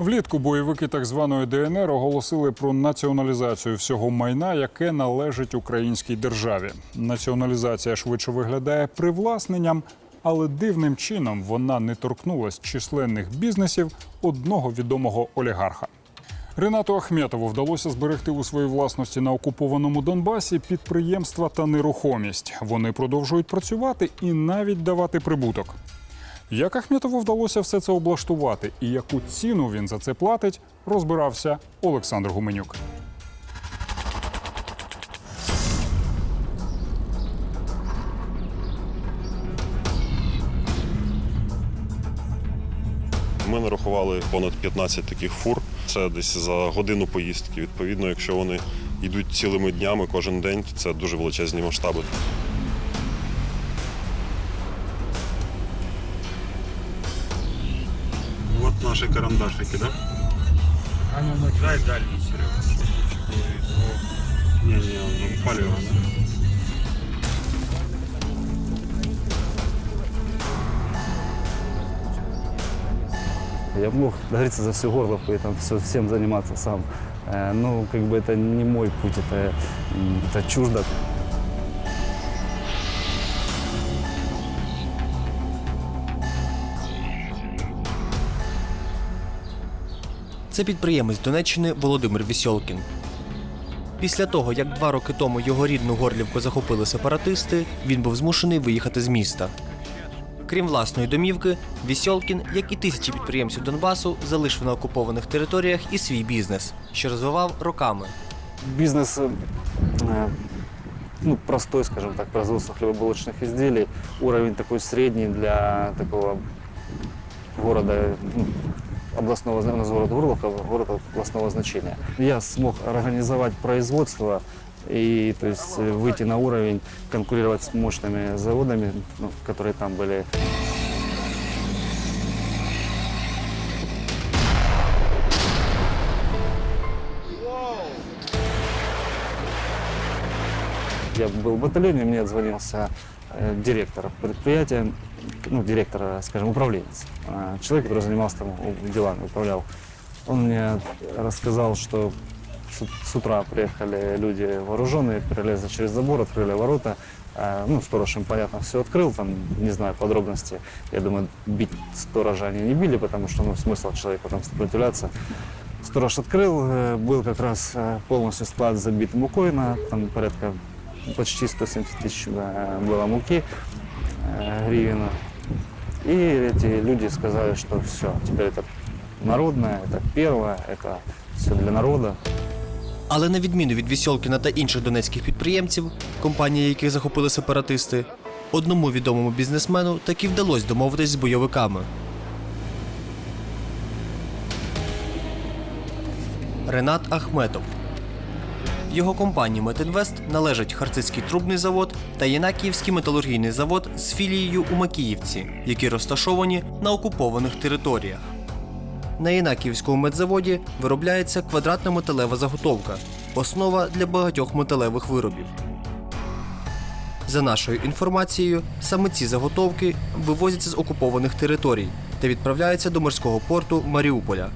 Влітку бойовики так званої ДНР оголосили про націоналізацію всього майна, яке належить українській державі. Націоналізація швидше виглядає привласненням, але дивним чином вона не торкнулась численних бізнесів одного відомого олігарха. Ренату Ахметову вдалося зберегти у своїй власності на окупованому Донбасі підприємства та нерухомість. Вони продовжують працювати і навіть давати прибуток. Як Ахметову вдалося все це облаштувати і яку ціну він за це платить, розбирався Олександр Гуменюк. Ми нарахували понад 15 таких фур. Це десь за годину поїздки. Відповідно, якщо вони йдуть цілими днями кожен день, це дуже величезні масштаби. Наши карандашики, да? А ну, ну дай дальний, Серега. Не-не, он палево, да? Я мог, как говорится, за всю горловку и там все, всем заниматься сам. Э, Ну, как бы это не мой путь, это, это чуждо. Це підприємець Донеччини Володимир Вісьолкін. Після того, як два роки тому його рідну Горлівку захопили сепаратисти, він був змушений виїхати з міста. Крім власної домівки, Вісьолкін, як і тисячі підприємців Донбасу, залишив на окупованих територіях і свій бізнес, що розвивав роками. Бизнес, э, э, ну, простой, скажем так, производство хлебобулочных изделий. Уровень такой средний для такого города, ну, областного, зна- у нас город Горловка, город областного значения. Я смог организовать производство и то есть э, выйти на уровень, конкурировать с мощными заводами, ну, которые там были. Я был в батальоне, мне отзвонился э, директор предприятия, ну, директор, скажем, управленец. Э, Человек, который занимался там делами, управлял. Он мне рассказал, что с, утра приехали люди вооруженные, перелезли через забор, открыли ворота. Э, Ну, сторож им, понятно, все открыл, там, не знаю подробности. Я думаю, бить сторожа они не били, потому что, ну, смысл человеку там сопротивляться. Сторож открыл, э, был как раз э, полностью склад забит мукой на там порядка почти 170 тысяч э, было муки э, гривен. И эти люди сказали, что все, теперь это народное, это первое, это все для народа. Але на відміну від Вісьолкіна та інших донецьких підприємців, компанії яких захопили сепаратисти, одному відомому бізнесмену таки вдалося домовитись з бойовиками. Ренат Ахметов. його компанії Метинвест належать Харцизький трубний завод та Єнакіївський металургійний завод з філією у Макіївці, які розташовані на окупованих територіях. На Єнакіївському медзаводі виробляється квадратна металева заготовка, основа для багатьох металевих виробів. За нашою інформацією, саме ці заготовки вивозяться з окупованих територій та відправляються до морського порту Маріуполя.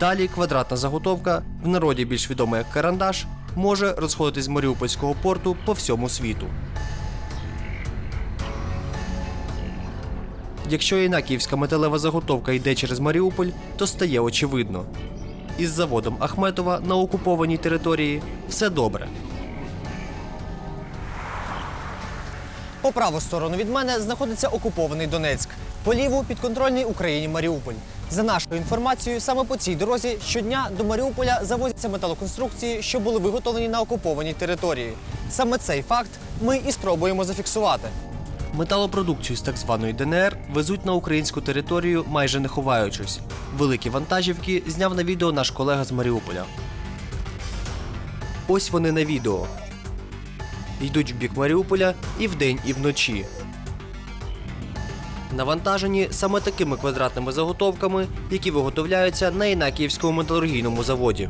Далі квадратна заготовка, в народі більш відома як карандаш, може розходитись з Маріупольського порту по всьому світу. Якщо інакіївська металева заготовка йде через Маріуполь, то стає очевидно. Із заводом Ахметова на окупованій території все добре. По праву сторону від мене знаходиться окупований Донецьк. По ліву підконтрольний Україні Маріуполь. За нашою інформацією, саме по цій дорозі щодня до Маріуполя завозяться металоконструкції, що були виготовлені на окупованій території. Саме цей факт ми і спробуємо зафіксувати. Металопродукцію з так званої ДНР везуть на українську територію, майже не ховаючись. Великі вантажівки зняв на відео наш колега з Маріуполя. Ось вони на відео. Йдуть в бік Маріуполя і вдень, і вночі. Навантажені саме такими квадратними заготовками, які виготовляються на Інакіївському металургійному заводі.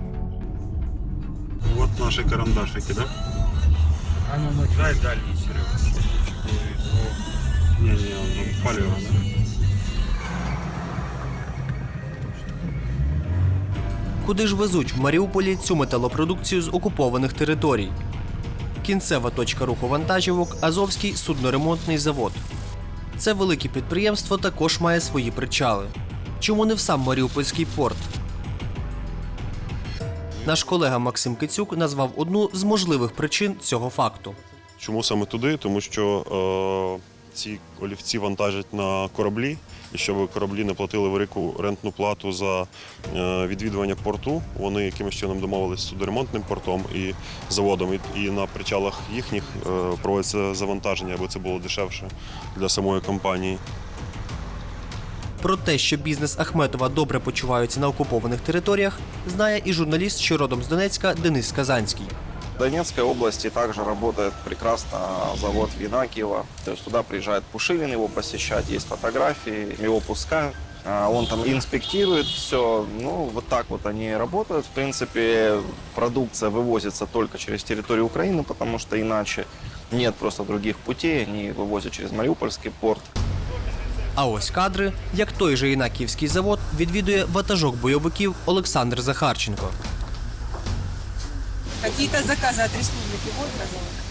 Вот наши карандашики, да? А ну, ну дай дальний, Серега. Не-не, он палево, да? Куди ж везуть в Маріуполі цю металопродукцію з окупованих територій? Кінцева точка руху вантажівок Азовський судноремонтний завод. Це велике підприємство також має свої причали. Чому не в сам Маріупольський порт? Наш колега Максим Кицюк назвав одну з можливих причин цього факту. Чому саме туди? Тому що е, ці олівці вантажать на кораблі, і щоб кораблі не платили велику рентну плату за е, відвідування порту, вони якимось чином домовилися з судоремонтним портом і заводом. І, на причалах їхніх е, проводиться завантаження, аби це було дешевше для самої компанії. Про те, що бізнес Ахметова добре почувається на окупованих територіях, знає і журналіст, що родом з Донецька Денис Казанський. В Донецкой области также работает прекрасно завод Винакиева. То есть туда приезжает Пушилин его посещать, есть фотографии, его пускают. А, Он там инспектирует все. Ну, вот так вот они работают. В принципе, продукция вывозится только через территорию Украины, потому что иначе нет просто других путей. Они вывозят через Мариупольский порт. А ось кадри, як той же Інаківський завод відвідує ватажок бойовиків Олександр Захарченко. Какие-то заказы от республики будут, пожалуйста?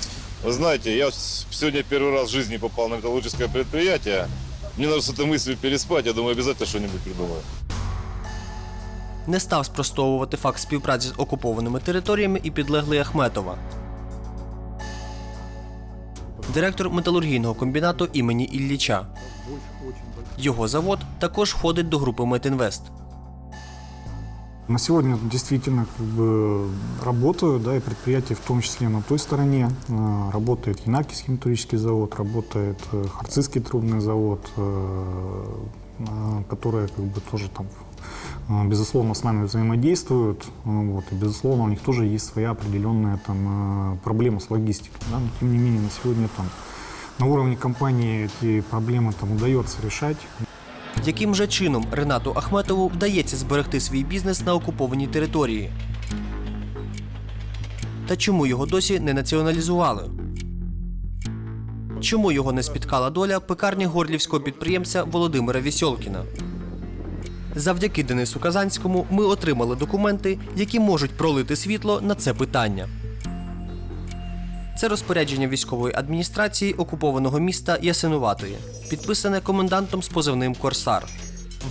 Вы знаете, я с- сегодня первый раз в жизни попал на металлургическое предприятие. Мне надо с этой мыслью переспать, я думаю, обязательно что-нибудь придумаю. Не став спростовувати факт співпраці з окупованими територіями і підлеглий Ахметова. Директор металургійного комбінату імені Ілліча. Його завод також входить до групи Метінвест. На сегодня действительно как бы работают, да, и предприятия в том числе на той стороне. Э, Работает Янакиевский металлургический завод, работает э, Харцизский трубный завод, э, которые как бы тоже там безусловно с нами взаимодействуют, вот, и безусловно у них тоже есть своя определенная там проблема с логистикой, да, но тем не менее на сегодня там на уровне компании эти проблемы там удается решать. Яким же чином Ренату Ахметову вдається зберегти свій бізнес на окупованій території? Та чому його досі не націоналізували? Чому його не спіткала доля пекарні горлівського підприємця Володимира Вісьолкіна? Завдяки Денису Казанському ми отримали документи, які можуть пролити світло на це питання. Це розпорядження військової адміністрації окупованого міста Ясинуватої, підписане комендантом з позивним Корсар.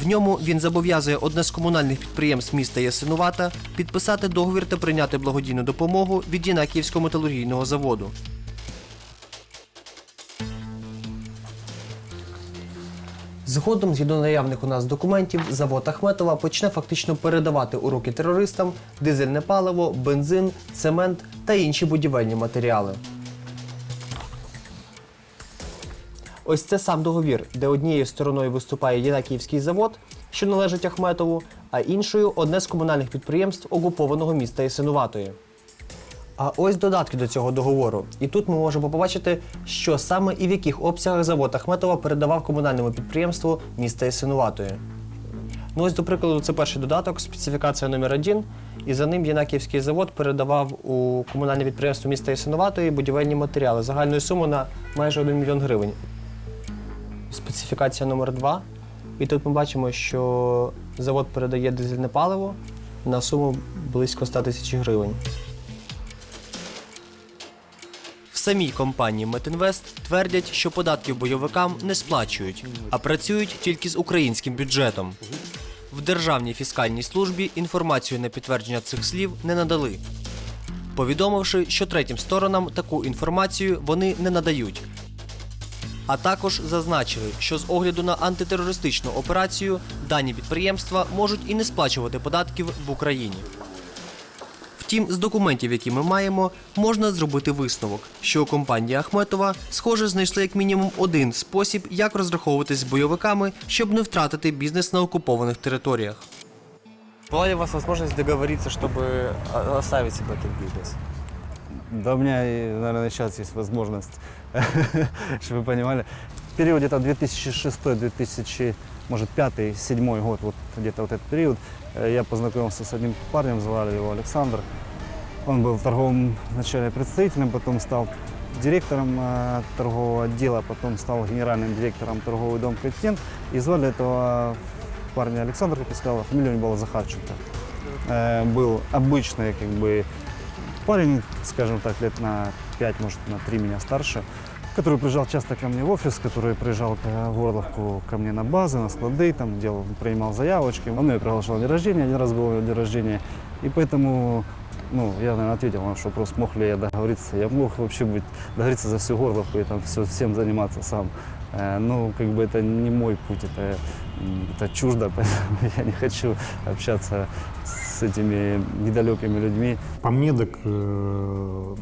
В ньому він зобов'язує одне з комунальних підприємств міста Ясинувата підписати договір та прийняти благодійну допомогу від Єнакіївського металургійного заводу. Згодом, згідно наявних у нас документів, завод Ахметова почне фактично передавати у руки терористам дизельне паливо, бензин, цемент та інші будівельні матеріали. Ось це сам договір, де однією стороною виступає Єнакіївський завод, що належить Ахметову, а іншою одне з комунальних підприємств окупованого міста Ясинуватої. А ось додатки до цього договору. І тут ми можемо побачити, що саме і в яких обсягах завод Ахметова передавав комунальному підприємству міста Ясинуватої. Ну ось, до прикладу, це перший додаток, специфікація номер 1 і за ним Єнаківський завод передавав у комунальне підприємство міста Ясинуватої будівельні матеріали загальною сумою на майже 1 мільйон гривень. Специфікація номер 2 І тут ми бачимо, що завод передає дизельне паливо на суму близько 100 тисяч гривень. Самій компанії Метінвест твердять, що податків бойовикам не сплачують, а працюють тільки з українським бюджетом. В Державній фіскальній службі інформацію на підтвердження цих слів не надали, повідомивши, що третім сторонам таку інформацію вони не надають. А також зазначили, що з огляду на антитерористичну операцію дані підприємства можуть і не сплачувати податків в Україні. Втім, з документів, які ми маємо, можна зробити висновок, що у компанії Ахметова, схоже, знайшли як мінімум один спосіб, як розраховуватись з бойовиками, щоб не втратити бізнес на окупованих територіях. Была ли у вас возможность договориться, чтобы о- оставить себе этот бизнес? Да у меня, и, наверное, сейчас есть возможность, чтобы вы понимали. В период где-то 2006-2000, может, 5-7 год, вот где-то вот этот период, э, я познакомился с одним парнем, звали его Александр. Он был в торговом начале представителем, потом стал директором э, торгового отдела, потом стал генеральным директором торговый дом «Континент». И звали этого парня Александр, как я сказал, а фамилия у него была Захарченко. э, был обычный как бы парень, скажем так, лет на 5, может, на 3 меня старше, который приезжал часто ко мне в офис, который приезжал к- в Орловку ко мне на базы, на склады, там делал, принимал заявочки. Он меня приглашал на день рождения, один раз был у него день рождения. И поэтому ну, я, наверное, ответил на ваш вопрос, мог ли я договориться. Я мог вообще быть, договориться за всю Горловку и там все, всем заниматься сам. Э, Ну, как бы это не мой путь, это, м, это чуждо, поэтому я не хочу общаться с этими недалекими людьми. По мне, так э,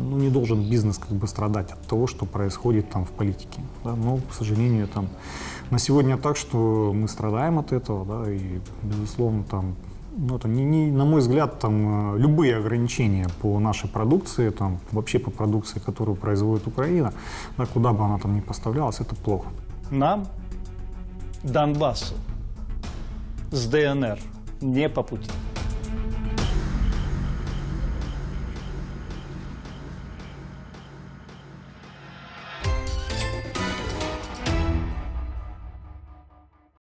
ну, не должен бизнес как бы страдать от того, что происходит там в политике. Да? Но, к сожалению, там на сегодня так, что мы страдаем от этого, да, и, безусловно, там ну, это не, не- на мой взгляд, там э, любые ограничения по нашей продукции, там, вообще по продукции, которую производит Украина, да, куда бы она там ни поставлялась, это плохо. Нам, Донбассу, с ДНР не по пути.